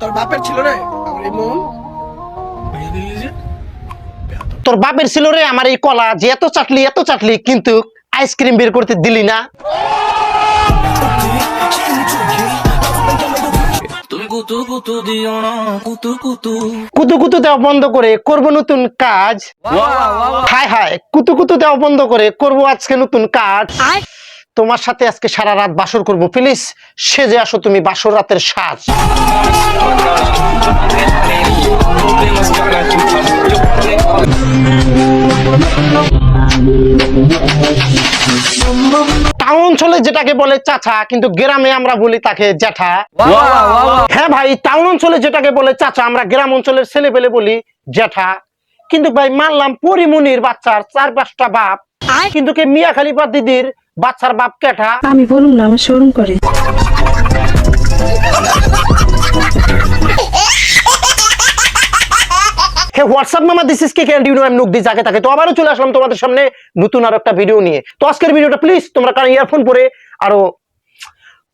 তোর বাপের ছিল রে আমার এই মন। ভেঙে দিলি যে? তোর বাপের ছিল রে আমার এই কলা যে এত চাটলি এত চাটলি কিন্তু আইসক্রিম বের করতে দিলি না। কুতু কুতু দিও না কুতু কুতু। কুতু কুতু দেওয়া বন্ধ করে করব নতুন কাজ। হায় হায় কুতু কুতু দেওয়া বন্ধ করে করব আজকে নতুন কাজ। তোমার সাথে আজকে সারা রাত বাসর করব। প্লিজ সেজে আসো তুমি বাসর রাতের সাজ। টাউন অঞ্চলে যেটাকে বলে চাচা কিন্তু গ্রামে আমরা বলি তাকে জ্যাঠা। হ্যাঁ ভাই টাউন অঞ্চলে যেটাকে বলে চাচা আমরা গ্রাম অঞ্চলের ছেলে পেলে বলি জ্যাঠা। কিন্তু ভাই মানলাম পরিমনির বাচ্চার চার পাঁচটা বাপ কিন্তু কে মিয়া খালিফা দিদির বাচ্চার বাপ কেঠা আমি বলুন না আমার শোরুম করে। হে হোয়াটসঅ্যাপ মামা দিস ইস কে ক্যান ইউ নো আই নুক দি যাকে তাকে তো আবারও চলে আসলাম তোমাদের সামনে নতুন আর একটা ভিডিও নিয়ে। তো আজকের ভিডিওটা প্লিজ তোমরা কারণ ইয়ারফোন পরে আরও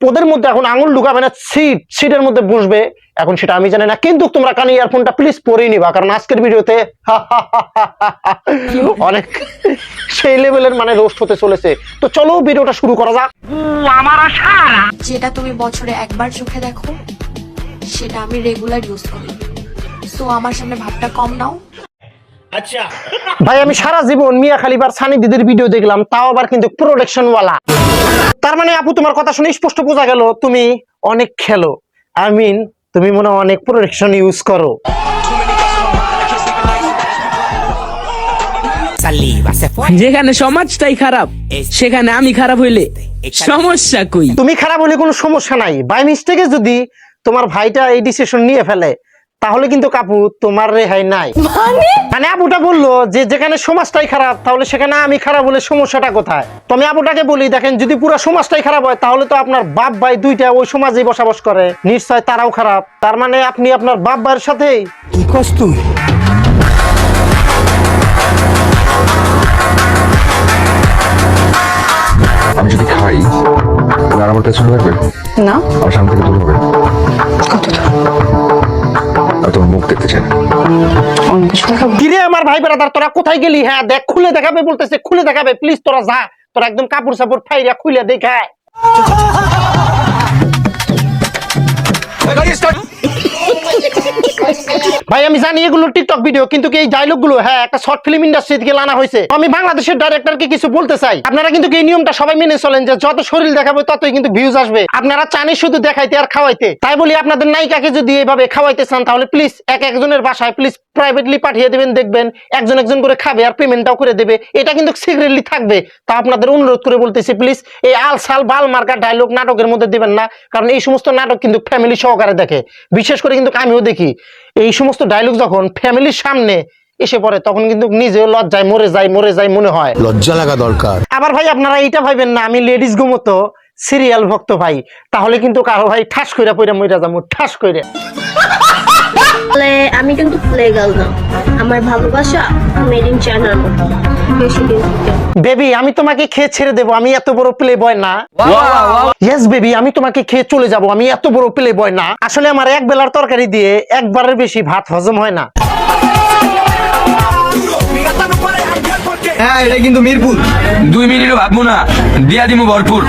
পোদের মধ্যে এখন আঙুল ঢুকাবে না সিট সিটের মধ্যে বসবে। এখন সেটা আমি জানি না। কিন্তু তোমরা কানে ইয়ারফোনটা প্লিজ পরেই নিবা কারণ আজকের ভিডিওতে অনেক সেই লেভেলের মানে রোস্ট হতে চলেছে। তো চলো ভিডিওটা শুরু করা যাক। আমার আশা। যেটা তুমি বছরে একবার চোখে দেখো সেটা আমি রেগুলার ইউজ করি। সো আমার সামনে ভাবটা কম নাও। ভাই আমি সারা জীবন মিয়া খালিবার সানি দিদির ভিডিও দেখলাম তাও আবার কিন্তু প্রোডাকশন ওয়ালা তার মানে আপু তোমার কথা শুনে স্পষ্ট বোঝা গেল তুমি অনেক খেলো। আই মিন তুমি মনে হয় অনেক প্রোডাকশন ইউজ করো। যেখানে সমাজটাই খারাপ। সেখানে আমি খারাপ হইলে সমস্যা কই? তুমি খারাপ হলে কোনো সমস্যা নাই। বাই মিস্টেকে যদি তোমার ভাইটা এই ডিসিশন নিয়ে ফেলে তাহলে কিন্তু কাপু তোমার রেহাই নাই। মানে? আপুটা বলল যে যেখানে সমাজটাই খারাপ তাহলে সেখানে আমি খারাপ হলে সমস্যাটা কোথায়? তো আমি আপুটাকে বলি দেখেন যদি পুরো সমাজটাই খারাপ হয় তাহলে তো আপনার বাপ ভাই দুইটা ওই সমাজেই বসবাস করে। নিশ্চয় তারাও খারাপ। তার মানে আপনি আপনার বাপ ভাইয়ের সাথেই। আমি যদি খাই আর আমার পেছনে লাগবে? না। আমার সামনে থেকে দূর হবে। আর তোমার মুখ দেখতে চাই না অন্য কিছু দেখাবো। কিরে আমার ভাই বেড়াদার তোরা কোথায় গেলি? হ্যাঁ দেখ খুলে দেখাবে বলতেছে খুলে দেখাবে। প্লিজ তোরা যা তোরা একদম কাপড় সাপড় ফাইরা খুলে দেখায়। ভাই, আমি জানি এগুলো টিকটক ভিডিও কিন্তু এই ডায়লগগুলো? হ্যাঁ একটা শর্ট ফিল্ম ইন্ডাস্ট্রি থেকে আনা হয়েছে। আমি বাংলাদেশের ডাইরেক্টরকে কিছু বলতে চাই। আপনারা কিন্তু এই নিয়মটা সবাই মেনে চলেন যে যত শরীর দেখাবে, ততই কিন্তু ভিউজ আসবে। আপনারা চানে শুধু দেখাইতে আর খাওয়াইতে। তাই বলি আপনাদের নায়িকাকে যদি এইভাবে খাওয়াইতে চান, তাহলে প্লিজ এক একজনের বাসায় প্লিজ প্রাইভেটলি পাঠিয়ে দেবেন দেখবেন একজন একজন করে খাবে আর পেমেন্টটাও করে দেবে। এটা কিন্তু সিক্রেটলি থাকবে। তা আপনাদের অনুরোধ করে বলতেছি প্লিজ এই আল সাল বাল মার্কা ডায়লগ নাটকের মধ্যে দেবেন না কারণ এই সমস্ত নাটক কিন্তু ফ্যামিলি সহকারে দেখে। বিশেষ করে কিন্তু আমিও দেখি এই সমস্ত ডায়লগ যখন ফ্যামিলির সামনে এসে পড়ে তখন কিন্তু নিজেও লজ্জায় মরে যায় মরে যায় মনে হয়। লজ্জা লাগা দরকার। আবার ভাই আপনারা এইটা ভাইবেন না আমি লেডিস গুমতো সিরিয়াল ভক্ত ভাই তাহলে কিন্তু কারও ভাই ঠাস কইরা পইরা মইরা যাব ঠাস কইরা। আমি কিন্তু প্লে গার্ল না আমার ভালোবাসা মেড ইন চায়নার মতো বেবি, আমি তোমাকে খেয়ে ছেড়ে দেবো। আমি এত বড় প্লে বয় না। ইয়েস বেবি, আমি তোমাকে খেয়ে চলে যাব। আমি এত বড় প্লে বয় না। আসলে আমার এক বেলার তরকারি দিয়ে একবারের বেশি ভাত হজম হয় না। হ্যাঁ এটা কিন্তু মিরপুর। দুই মিনিটও ভাববো না। দিয়া দিমু ভরপুর।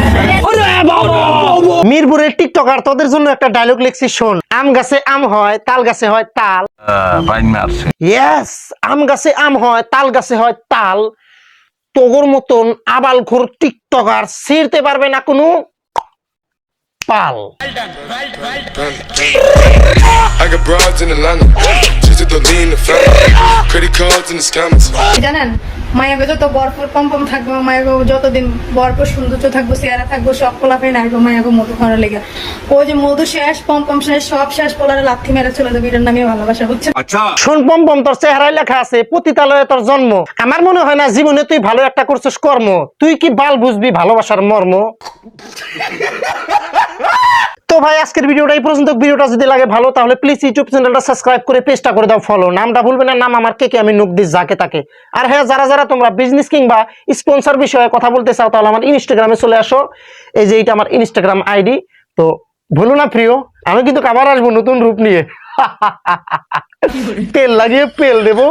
মিরপুরের টিকটকার তোদের জন্য একটা ডায়লগ লিখছি শোন। আম গাছে আম হয় তাল গাছে হয় তাল। ইয়েস আম গাছে আম হয় তাল গাছে হয় তাল। তোগর মতন আবাল ঘোর টিকটকার ছিঁড়তে পারবে না কোনো পাল. জানেন মায়াগো যত বরপুর পম পম থাকব মায়াগো যতদিন বরপুর সৌন্দর্য থাকব চেহারা থাকব সব পোলাপে নাইবো মায়াগো মধু খাওয়ার লেগে। ও যে মধু শেষ পম পম শেষ সব শেষ পোলারে লাথি মেরে চলে যাবে এটার নামে ভালোবাসা হচ্ছে শোন পম পম তোর চেহারায় লেখা আছে পতিতালয়ে তোর জন্ম। আমার মনে হয় না জীবনে তুই ভালো একটা করছিস কর্ম। তুই কি বাল বুঝবি ভালোবাসার মর্ম? তো ভাই, আজকের ভিডিওটা এই পর্যন্ত। ভিডিওটা যদি লাগে ভালো, তাহলে প্লিজ ইউটিউব চ্যানেলটা সাবস্ক্রাইব করে পেজটা করে দাও ফলো নামটা ভুলবে না, নাম আমার কে কে, আমি নুক দিস যাকে তাকে। আর হ্যাঁ যারা যারা তোমরা বিজনেস কিংবা স্পন্সর বিষয়ে কথা বলতে চাও, তাহলে আমার ইনস্টাগ্রামে চলে আসো। এই যে এইটা আমার ইনস্টাগ্রাম আইডি তো ভুলো না প্রিয়, আমি কিন্তু আবার আসব নতুন রূপ নিয়ে। তেল লাগিয়ে পেল দেবো।